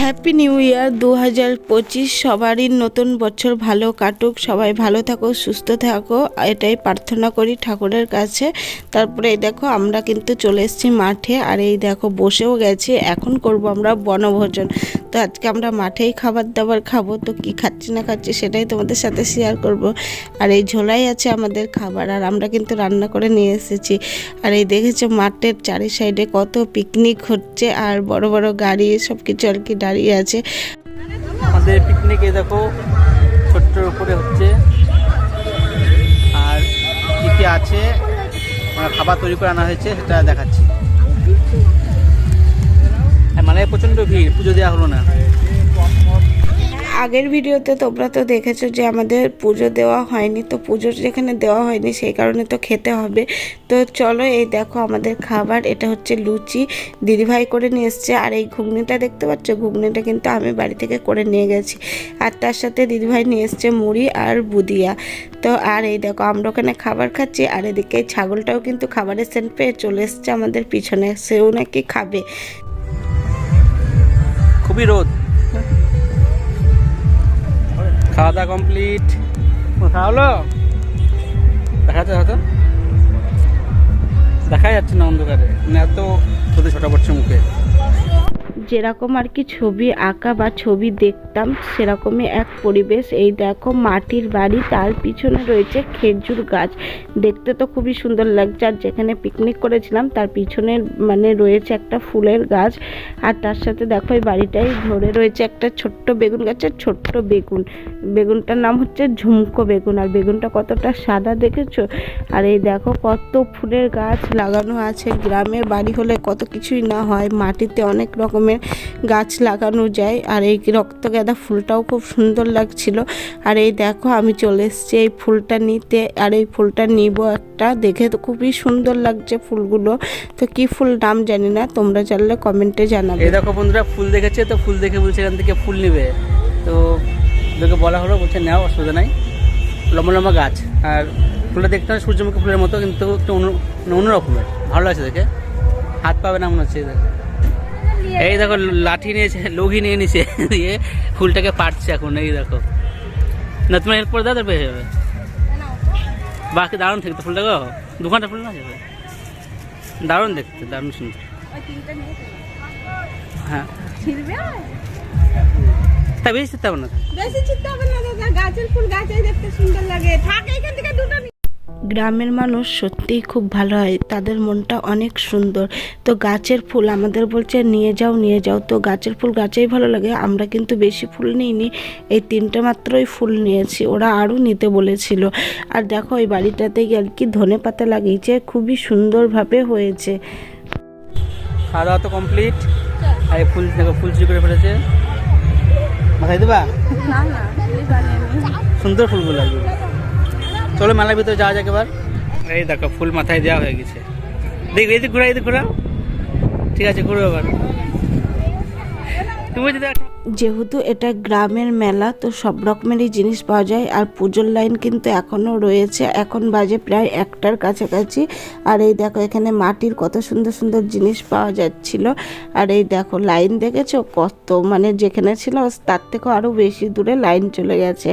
Happy new year দু হাজার পঁচিশ সবারই নতুন বছর ভালো কাটুক। সবাই ভালো থাকো, সুস্থ থাকো। এটাই প্রার্থনা করি ঠাকুরের কাছে। তারপরে এই দেখো, আমরা কিন্তু চলে এসেছি মাঠে। আর এই দেখো, বসেও গেছি। এখন করব আমরা বনভোজন। তো আজকে আমরা মাঠেই খাবার দাবার খাব, তো কি খাচ্ছি না খাচ্ছি সেটাই তোমাদের সাথে শেয়ার করব। আর এই ঝোলাই আছে আমাদের খাবার, আর আমরা কিন্তু রান্না করে নিয়ে এসেছি। আর এই দেখেছ মাঠের চারি সাইডে কত পিকনিক হচ্ছে, আর বড় বড় গাড়ি সব কিছু আর কি দাঁড়িয়ে আছে। আমাদের পিকনিকে দেখো ছোট্টর উপরে হচ্ছে। আর কী কী আছে খাবার তৈরি করে আনা হয়েছে, সেটা দেখাচ্ছি। মানে প্রচণ্ড পুজো না। আগের ভিডিওতে তোমরা তো দেখেছ যে আমাদের পুজো দেওয়া হয়নি, তো পুজো যেখানে দেওয়া হয়নি সেই কারণে তো খেতে হবে। তো চলো এই দেখো আমাদের খাবার, এটা হচ্ছে লুচি। দিদিভাই করে নিয়ে এসছে, আর এই ঘুগনিটা দেখতে পাচ্ছ? ঘুগনিটা কিন্তু আমি বাড়ি থেকে করে নিয়ে গেছি। আর তার সাথে দিদিভাই নিয়ে এসছে মুড়ি আর বুদিয়া। তো আর এই দেখো, আমরা ওখানে খাবার খাচ্ছি, আর এদিকে ছাগলটাও কিন্তু খাবারের সেন্ট পেয়ে চলে এসছে আমাদের পিছনে, সেও নাকি খাবে। খুবই রোদ। খাওয়া দাওয়া কমপ্লিট। খাওয়া হলো? দেখা যাচ্ছে হয়তো দেখা যাচ্ছে না অন্ধকারে। মানে এত রোদে ছটা পড়ছে মুখে। যেরকম আর কি ছবি আঁকা বা ছবি দেখতাম, সেরকমই এক পরিবেশ। এই দেখো মাটির বাড়ি, তার পিছনে রয়েছে খেজুর গাছ। দেখতে তো খুবই সুন্দর লাগছে। আর যেখানে পিকনিক করেছিলাম, তার পিছনে মানে রয়েছে একটা ফুলের গাছ। আর তার সাথে দেখো এই বাড়িটাই, ধরে রয়েছে একটা ছোট্ট বেগুন গাছের ছোট্ট বেগুন। বেগুনটার নাম হচ্ছে ঝুমকো বেগুন। আর বেগুনটা কতটা সাদা দেখেছ? আর এই দেখো কত ফুলের গাছ লাগানো আছে। গ্রামের বাড়ি হলে কত কিছুই না হয়। মাটিতে অনেক রকমের গাছ লাগানো যায়। আর এই রক্ত গাঁদা ফুলটাও খুব সুন্দর লাগছিল। আর এই দেখো, আমি চলে এসেছি এই ফুলটা নিতে। আর এই ফুলটা নিব একটা। দেখে তো খুবই সুন্দর লাগছে ফুলগুলো। তো কি ফুল নাম জানি না, তোমরা জানলে কমেন্টে জানাবে। এই দেখো বন্ধুরা, ফুল দেখেছে তো, ফুল দেখে বলছে এখান থেকে ফুল নেবে। তো ওদেরকে বলা হলো, বলছে নেওয়া অসুবিধা নাই। লম্বা লম্বা গাছ। আর ফুলটা দেখতে হয় সূর্যমুখী ফুলের মতো, কিন্তু একটু অন্য অন্য রকমের। ভালো লাগছে দেখে। হাত পাবে না মনে হচ্ছে দেখো। এই দেখো লাঠি নিয়েছে লগি নিয়ে নিছে দিয়ে ফুলটাকে পাটছে এখন এই দেখো। না তুমি হেল্প করে দাও পেয়ে যাবে। বাকি দারুণ থাকতো ফুলটা গো দু ঘণ্টা ফুল না যাবে? দারুণ দেখতে দারুণ সুন্দর। হ্যাঁ। তা বেশি চিন্তা ভাবনা থাকে বেশি চিন্তা হবে না গাছের ফুল গাছেই দেখতে সুন্দর লাগে। থাক নি- গ্রামের মানুষ সত্যিই খুব ভালো হয়। তাদের মনটা অনেক সুন্দর। তো গাছের ফুল আমাদের বলছে নিয়ে যাও নিয়ে যাও। তো গাছের ফুল গাছেই ভালো লাগে। আমরা কিন্তু বেশি ফুল নিইনি। এই তিনটে মাত্রই ফুল নিয়েছি। ওরা আরও নিতে বলেছিল। আর দেখো ওই বাড়িটাতে আর কি ধনে পাতা লাগিয়েছে। খুবই সুন্দরভাবে হয়েছে। খাওয়া দাওয়া তো কমপ্লিট। আর এই ফুল দেখো ফুল চুরি করে ফেলেছে। মাথায় দেবা? না না সুন্দর ফুলগুলো। লাগবে চলো মেলার ভিতরে যাওয়া যাক এবার। এই দেখো, ফুল মাথায় দেওয়া হয়ে গেছে। দেখ এদিক ঘোরা এদিক ঘুরা ঠিক আছে, ঘুরো এবার। তুমি যদি যেহেতু এটা গ্রামের মেলা, তো সব রকমেরই জিনিস পাওয়া যায়। আর পুজোর লাইন কিন্তু এখনও রয়েছে। এখন বাজে প্রায় একটার কাছাকাছি। আর এই দেখো, এখানে মাটির কত সুন্দর সুন্দর জিনিস পাওয়া যাচ্ছিল। আর এই দেখো লাইন দেখেছ? কত মানে যেখানে ছিল, তার থেকেও আরও বেশি দূরে লাইন চলে গেছে।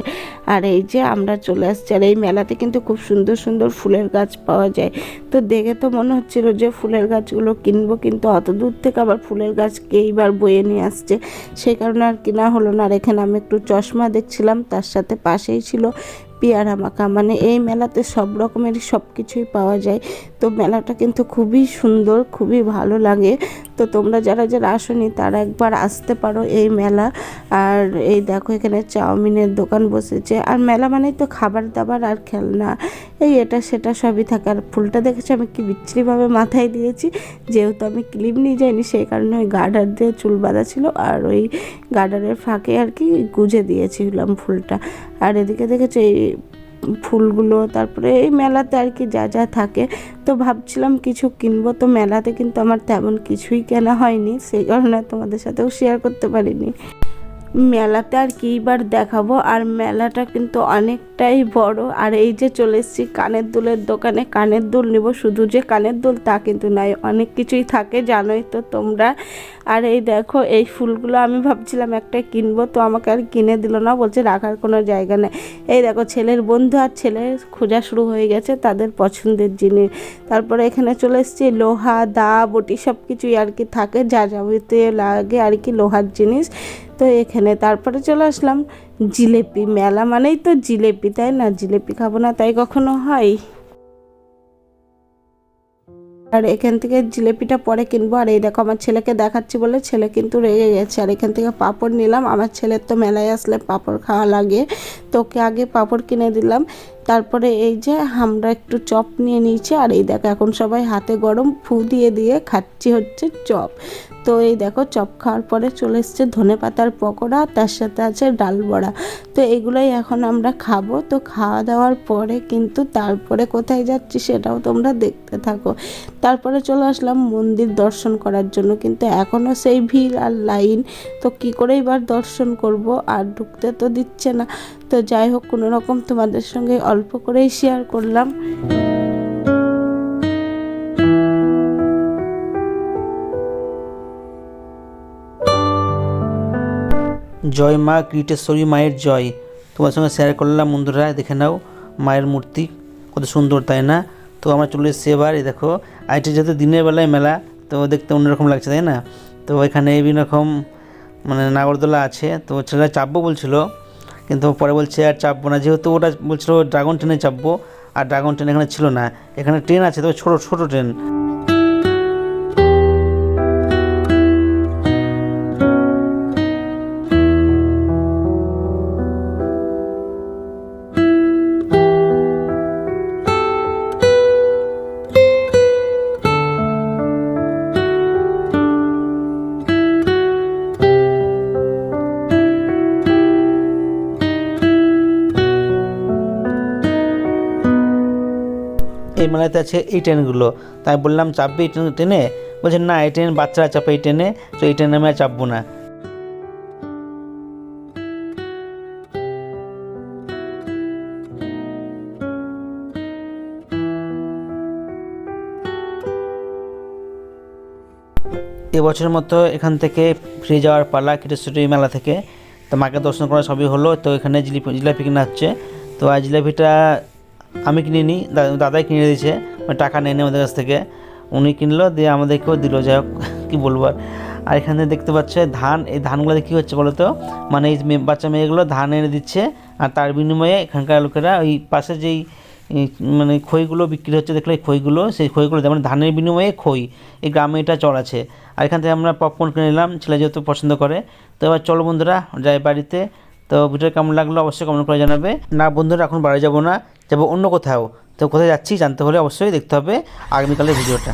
আর এই যে আমরা চলে আসছি, আর এই মেলাতে কিন্তু খুব সুন্দর সুন্দর ফুলের গাছ পাওয়া যায়। তো দেখে তো মনে হচ্ছিল যে ফুলের গাছগুলো কিনবো, কিন্তু অত দূর থেকে আবার ফুলের গাছ কে এইবার বয়ে নিয়ে আসছে? সেই কারণে আর কেনা হলো না আর এখানে আমি একটু চশমা দেখছিলাম তার সাথে পাশেই ছিল পেয়ারা মাখা। মানে এই মেলাতে সব রকমেরই সব কিছুই পাওয়া যায়। তো মেলাটা কিন্তু খুবই সুন্দর, খুবই ভালো লাগে। তো তোমরা যারা যারা আসনি, তারা একবার আসতে পারো এই মেলা। আর এই দেখো, এখানে চাউমিনের দোকান বসেছে। আর মেলা মানেই তো খাবার দাবার আর খেলনা। এই এটা সেটা সবই থাকে। আর ফুলটা দেখেছি? আমি কি বিচ্ছিরিভাবে মাথায় দিয়েছি। যেহেতু আমি ক্লিপ নিয়ে যাইনি, সেই কারণে ওই গার্ডার দিয়ে চুল বাঁধা ছিল। আর ওই গার্ডারের ফাঁকে আর কি গুজে দিয়েছিলাম ফুলটা। আর এদিকে দেখেছ এই ফুলগুলো, তারপরে এই মেলাতে আর কি যা যা থাকে। তো ভাবছিলাম কিছু কিনবো, তো মেলাতে কিন্তু আমার তেমন কিছুই কেনা হয়নি, সেই কারণে তোমাদের সাথেও শেয়ার করতে পারিনি। মেলাতে আর কিবার দেখাবো। আর মেলাটা কিন্তু অনেকটাই বড়। আর এই যে চলে এসেছি কানের দুলের দোকানে। কানের দুল নিব শুধু যে কানের দুল তা কিন্তু নয় অনেক কিছুই থাকে জানোই তো তোমরা। আর এই দেখো, এই ফুলগুলো আমি ভাবছিলাম একটা কিনবো, তো আমাকে আর কিনে দিল না, বলছে রাখার কোনো জায়গা নেই। এই দেখো, ছেলের বন্ধু আর ছেলে খোঁজা শুরু হয়ে গেছে তাদের পছন্দের জিনিস। তারপরে এখানে চলে এসেছি, লোহা দা বটি সব কিছুই আর কি থাকে, যা যাবতীয় লাগে আর কি লোহার জিনিস। তো এখানে তারপরে চলে আসলাম জিলেপি মেলা মানেই তো জিলেপি, তাই না? জিলেপি খাব না তাই কখনো হয়? আর এখান থেকে জিলেপিটা পরে কিনবো। আর এই দেখো, আমার ছেলেকে দেখাচ্ছি বলে ছেলে কিন্তু রেগে গেছে। আর এখান থেকে পাপড় নিলাম। আমার ছেলের তো মেলায় আসলে পাঁপড় খাওয়া লাগে। তোকে আগে পাপড় কিনে দিলাম। তারপরে এই যে আমরা একটু চপ নিয়ে নিয়েছি, আর এই দেখো এখন সবাই হাতে গরম ফু দিয়ে দিয়ে খাচ্ছি হচ্ছে চপ। তো এই দেখো চপ খাওয়ার পরে চলে এসছে ধনে পাতার পকোড়া, তার সাথে আছে ডাল বড়া। তো এগুলোই এখন আমরা খাব। তো খাওয়া দাওয়ার পরে কিন্তু তারপরে কোথায় যাচ্ছি সেটাও তোমরা দেখতে থাকো। তারপরে চলে আসলাম মন্দির দর্শন করার জন্য। কিন্তু এখনও সেই ভিড় আর লাইন। তো কি করে এবার দর্শন করব? আর ঢুকতে তো দিচ্ছে না। তো যাই হোক, কোনো রকম তোমাদের সঙ্গে অল্প করেই শেয়ার করলাম। জয় মা, কীটেশ্বরী মায়ের জয়। তোমার সঙ্গে শেয়ার করলাম, বন্ধুরা, দেখে নাও, মায়ের মূর্তি, কত সুন্দর, তাই না? তো আমরা চলে এসেছি এবার, এই দেখো আর যেহেতু দিনের বেলায় মেলা, তো দেখতে অন্যরকম লাগছে, তাই না? তো এখানে বিভিন্ন রকম মানে নাগরদোলা আছে, তো ছেলেরা চাপবো বলছিল কিন্তু পরে বলছে, আর চাপবো না। যেহেতু ওটা বলছিল ড্রাগন ট্রেনে চাপবো। আর ড্রাগন ট্রেন এখানে ছিল না। এখানে ট্রেন আছে, তবে ছোটো ছোটো ট্রেন এই আছে এই ট্রেনগুলো। তাই বললাম, চাপবে এই ট্রেন- ট্রেনে? বলছে, না, এই ট্রেন বাচ্চারা চাপে, এই ট্রেনে, তো এই ট্রেনে আমি আর চাপবো না। এবছরের মতো এখান থেকে ফিরে যাওয়ার পালা কীটেশ্বরী মেলা থেকে। তো মাকে দর্শন করা সবই হলো। তো এখানে জিলিপি, জিলাপি কেনা হচ্ছে। তো আর জিলাপিটা আমি কিনে নিই দাদাই কিনে দিয়েছে মানে টাকা নেয়নি আমাদের কাছ থেকে। উনি কিনলো, দিয়ে আমাদেরকেও দিল, যাই হোক, কী বলব আর। আর এখানে দেখতে পাচ্ছে ধান, এই ধানগুলোতে কী হচ্ছে বলো তো? মানে এই বাচ্চা মেয়েগুলো ধান এনে দিচ্ছে, আর তার বিনিময়ে এখানকার লোকেরা ওই পাশে যেই মানে খইগুলো বিক্রি হচ্ছে, দেখলে এই খইগুলো, সেই খইগুলো মানে ধানের বিনিময়ে খই, এই গ্রামে এটা চল আছে। আর এখান থেকে আমরা পপকর্ন কিনে নিলাম, ছেলে যেহেতু পছন্দ করে। তো এবার চলো বন্ধুরা, যাই বাড়িতে তো ভিডিওটা কেমন লাগল অবশ্যই কমেন্ট করে জানাবে। না বন্ধুরা, এখন বাড়ি যাব না, যাব অন্য কোথাও। তো কোথায় যাচ্ছি জানতে হলে অবশ্যই দেখতে হবে আগামীকালের ভিডিওটা।